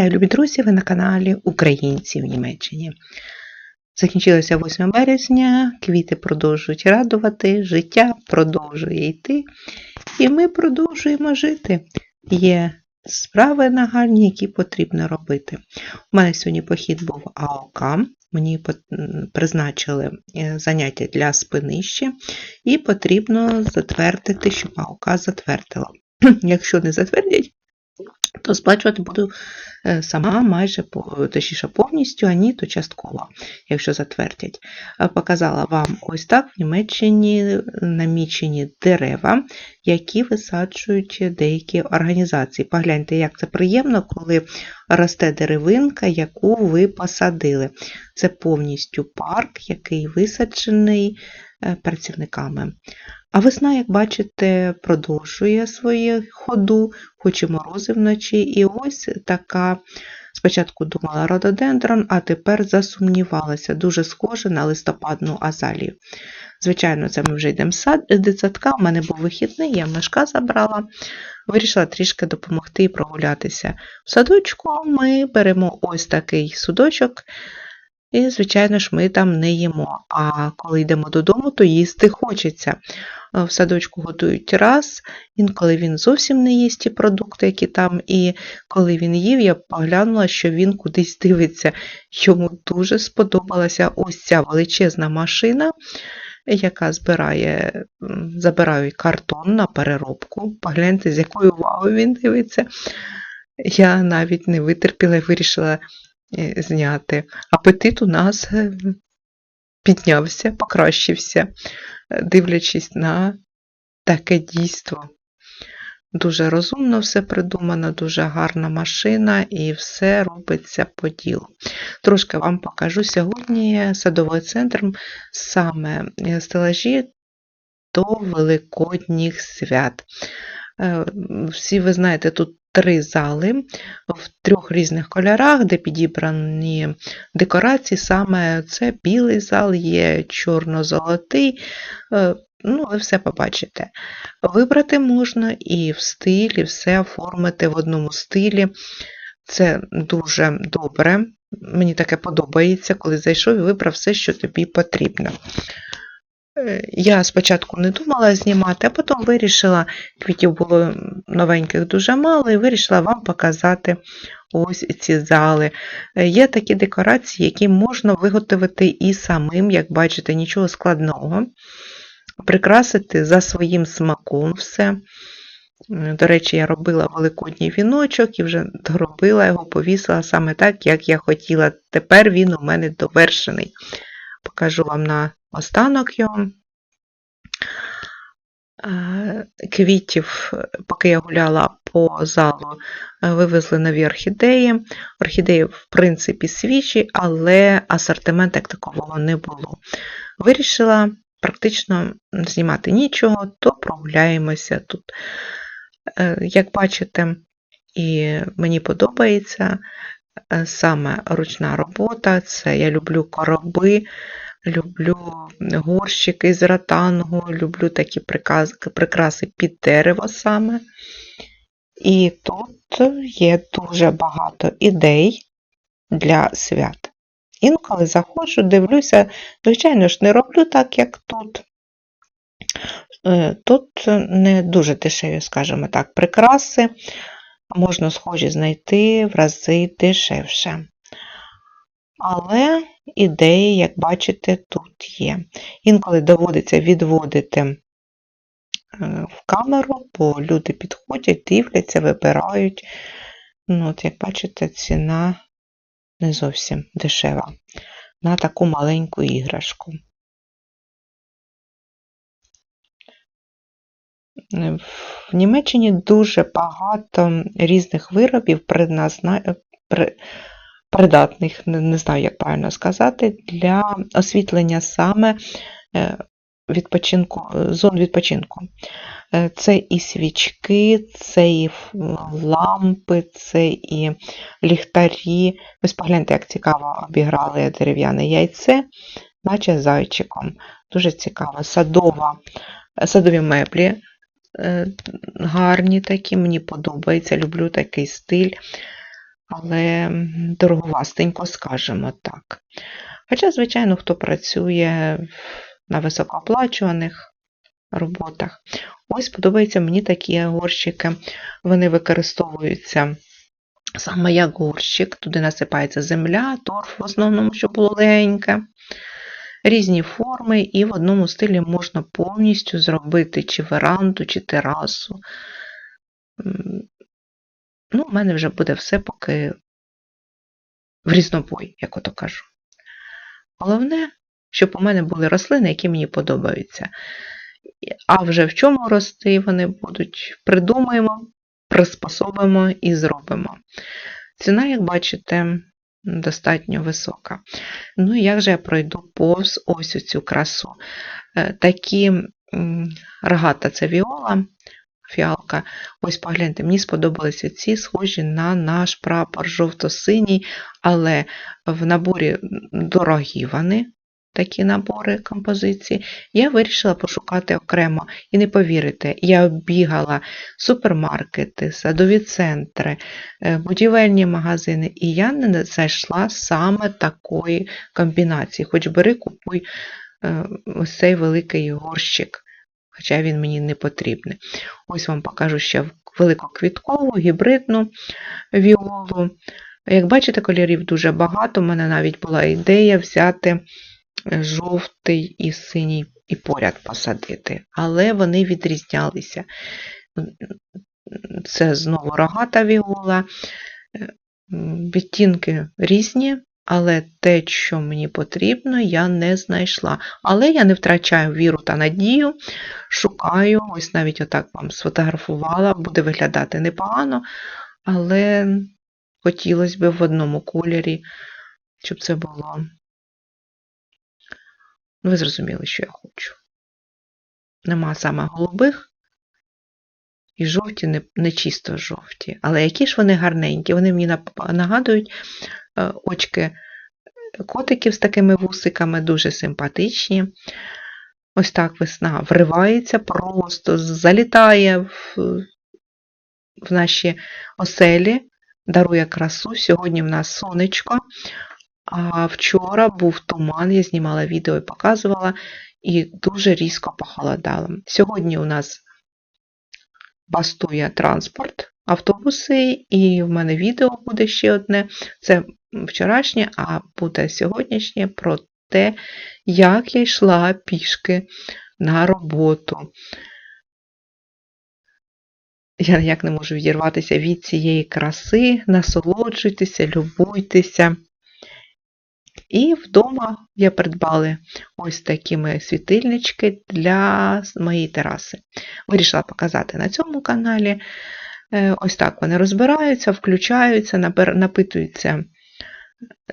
Вітаю, любі друзі! Ви на каналі Українці в Німеччині. Закінчилося 8 березня, квіти продовжують радувати, життя продовжує йти, і ми продовжуємо жити. Є справи нагальні, які потрібно робити. У мене сьогодні похід був АОК, мені призначили е, заняття для спини ще, і потрібно затвердити, щоб АОК затвердила. Якщо не затвердять, то сплачувати буду е, сама майже точніше повністю, а ні, то частково, якщо затвердять. Показала вам ось так в Німеччині намічені дерева, які висаджують деякі організації. Погляньте, як це приємно, коли росте деревинка, яку ви посадили. Це повністю парк, який висаджений е, працівниками. А весна, як бачите, продовжує свою ходу, хоч і морози вночі. І ось така, спочатку думала рододендрон, а тепер засумнівалася, дуже схоже на листопадну азалію. Звичайно, це ми вже йдемо з дитсадка, у мене був вихідний, я мешка забрала, вирішила трішки допомогти і прогулятися. В садочку ми беремо ось такий судочок. І, звичайно ж, ми там не їмо. А коли йдемо додому, то їсти хочеться. Е, в садочку готують раз, інколи він зовсім не їсть ті продукти, які там. І коли він їв, я поглянула, що він кудись дивиться. Йому дуже сподобалася ось ця величезна машина, яка збирає, забирає картон на переробку. Погляньте, з якою увагою він дивиться. Я навіть не витерпіла і вирішила зняти. Апетит у нас е, піднявся, покращився дивлячись на таке дійство. Дуже розумно все придумано, дуже гарна машина і все робиться по ділу. Трошки вам покажу сьогодні садовий центр саме стелажі до Великодніх свят. Е, всі ви знаєте, тут три зали в трьох різних кольорах, де підібрані декорації. Саме це білий зал, є чорно-золотий. Е, ну, ви все побачите. Вибрати можна і в стилі, все оформити в одному стилі. Це дуже добре. Мені таке подобається, коли зайшов і вибрав все, що тобі потрібно. Я спочатку не думала знімати, а потім вирішила, квітів було новеньких дуже мало, і вирішила вам показати ось ці зали. Е, є такі декорації, які можна виготовити і самим, як бачите, нічого складного. Прикрасити за своїм смаком все. До речі, я робила великодній віночок і вже доробила його, повісила саме так, як я хотіла. Тепер він у мене довершений. Покажу вам на останок його. Е, квітів, поки я гуляла по залу, е, вивезли нові орхідеї. Орхідеї, в принципі, свіжі, але асортимент як такого не було. Вирішила практично знімати нічого, то прогуляємося тут. Е, як бачите, і мені подобається саме ручна робота, це я люблю короби люблю горщики з ротангу, люблю такі прикраси під дерево саме. І тут є дуже багато ідей для свят. Інколи заходжу, дивлюся, звичайно ж, не роблю так, як тут. Е, тут не дуже дешеві, скажімо так, прикраси, можна схожі знайти в рази дешевше. Але ідеї, як бачите, тут є. Інколи доводиться відводити е, в камеру, бо люди підходять, дивляться, вибирають. Ну, от, Як бачите, ціна не зовсім дешева на таку маленьку іграшку. В Німеччині дуже багато різних виробів предназна придатних, не знаю, як правильно сказати, для освітлення саме е, відпочинку, зон відпочинку. Е, це і свічки, це і лампи, це і ліхтарі. Ось погляньте, як цікаво обіграли дерев'яне яйце, наче зайчиком. Дуже цікаво. Садова, Садові меблі е, гарні такі, мені подобається, люблю такий стиль. Але дороговастенько, скажімо так. Хоча, звичайно, хто працює на високооплачуваних роботах. Ось подобаються мені такі горщики. Вони використовуються саме як горщик. Туди насипається земля, торф в основному, щоб було легеньке. Різні форми, і в одному стилі можна повністю зробити чи веранду, чи терасу. Ну, у мене вже буде все поки в різнобой, як ото кажу. Головне, щоб у мене були рослини, які мені подобаються. А вже в чому рости вони будуть, придумаємо, приспособимо і зробимо. Ціна, як бачите, достатньо висока. Ну, і як же я пройду повз ось цю красу? Е, Такі рогата це віола, фіалка. Ось погляньте, мені сподобалися ці схожі на наш прапор жовто-синій, але в наборі дорогі вони, такі набори композиції. Я вирішила пошукати окремо. І не повірите, я оббігала супермаркети, садові центри, е, будівельні магазини, і я не знайшла саме такої комбінації. Хоч бери, купуй е, ось цей великий горщик, хоча він мені не потрібний. Ось вам покажу ще великоквіткову, гібридну віолу. Як бачите, кольорів дуже багато. У мене навіть була ідея взяти жовтий і синій і поряд посадити, але вони відрізнялися. Це знову рогата віола, відтінки різні, але те, що мені потрібно, я не знайшла. Але я не втрачаю віру та надію, шукаю, ось навіть отак вам сфотографувала, буде виглядати непогано, але хотілося б в одному кольорі, щоб це було. Ви зрозуміли, що я хочу. Нема саме голубих, і жовті, не, не чисто жовті. Але які ж вони гарненькі. Вони мені нагадують е, очки котиків з такими вусиками, дуже симпатичні. Ось так весна вривається, просто залітає в, в наші оселі, дарує красу. Сьогодні в нас сонечко. А вчора був туман, я знімала відео і показувала, і дуже різко похолодало. Сьогодні у нас бастує транспорт, автобуси, і в мене відео буде ще одне. Це вчорашнє, а буде сьогоднішнє про те, як я йшла пішки на роботу. Я ніяк не можу відірватися від цієї краси, насолоджуйтеся, любуйтеся. І вдома я придбала ось такі мої світильнички для моєї тераси. Вирішила показати на цьому каналі. Е, ось так вони розбираються, включаються, напитуються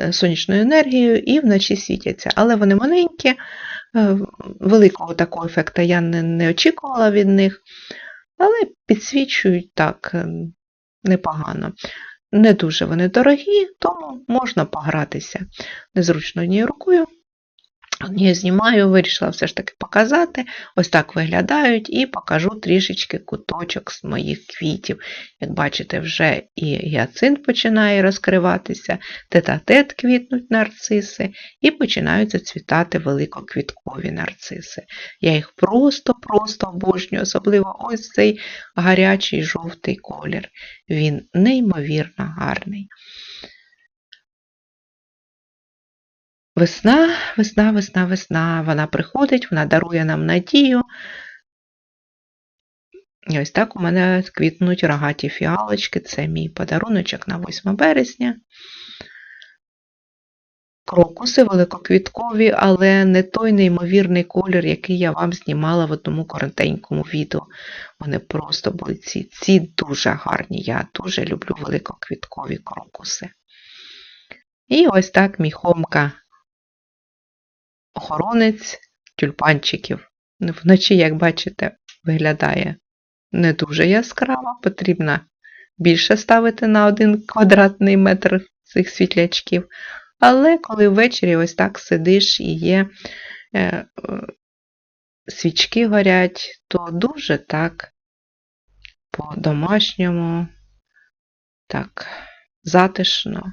е, сонячною енергією і вночі світяться. Але вони маленькі, е, великого такого ефекту я не, не очікувала від них, але підсвічують так непогано. Не дуже вони дорогі, тому можна погратися незручно однією рукою. Я знімаю, вирішила все ж таки показати. Ось так виглядають, і покажу трішечки куточок з моїх квітів. Як бачите, вже і гіацинт починає розкриватися, тет-а-тет квітнуть нарциси, і починають зацвітати великоквіткові нарциси. Я їх просто-просто обожнюю, особливо ось цей гарячий жовтий колір. Він неймовірно гарний. Весна, весна, весна, весна. Вона приходить, вона дарує нам надію. І ось так у мене квітнуть рогаті фіалочки. Це мій подаруночок на 8 березня. Крокуси великоквіткові, але не той неймовірний колір, який я вам знімала в одному коротенькому відео. Вони просто були ці. Ці дуже гарні. Я дуже люблю великоквіткові крокуси. І ось так мій хомка охоронець тюльпанчиків. Вночі, як бачите, виглядає не дуже яскраво, потрібно більше ставити на один квадратний метр цих світлячків. Але коли ввечері ось так сидиш і є е, е, свічки горять, то дуже так по-домашньому, так, затишно.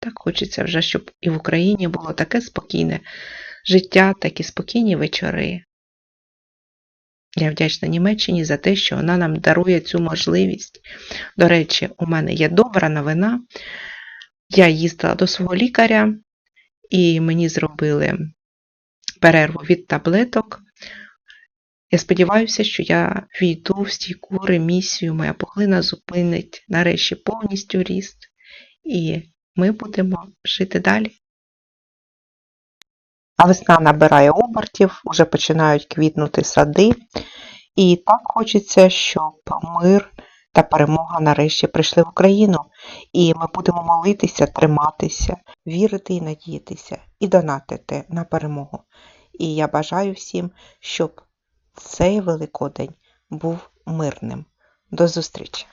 Так хочеться вже, щоб і в Україні було таке спокійне життя, такі спокійні вечори. Я вдячна Німеччині за те, що вона нам дарує цю можливість. До речі, у мене є добра новина. Я їздила до свого лікаря, і мені зробили перерву від таблеток. Я сподіваюся, що я війду в стійку ремісію, моя пухлина зупинить нарешті повністю ріст, і ми будемо жити далі. А весна набирає обертів, вже починають квітнути сади, і так хочеться, щоб мир та перемога нарешті прийшли в Україну, і ми будемо молитися, триматися, вірити і надіятися, і донатити на перемогу. І я бажаю всім, щоб цей Великодень був мирним. До зустрічі!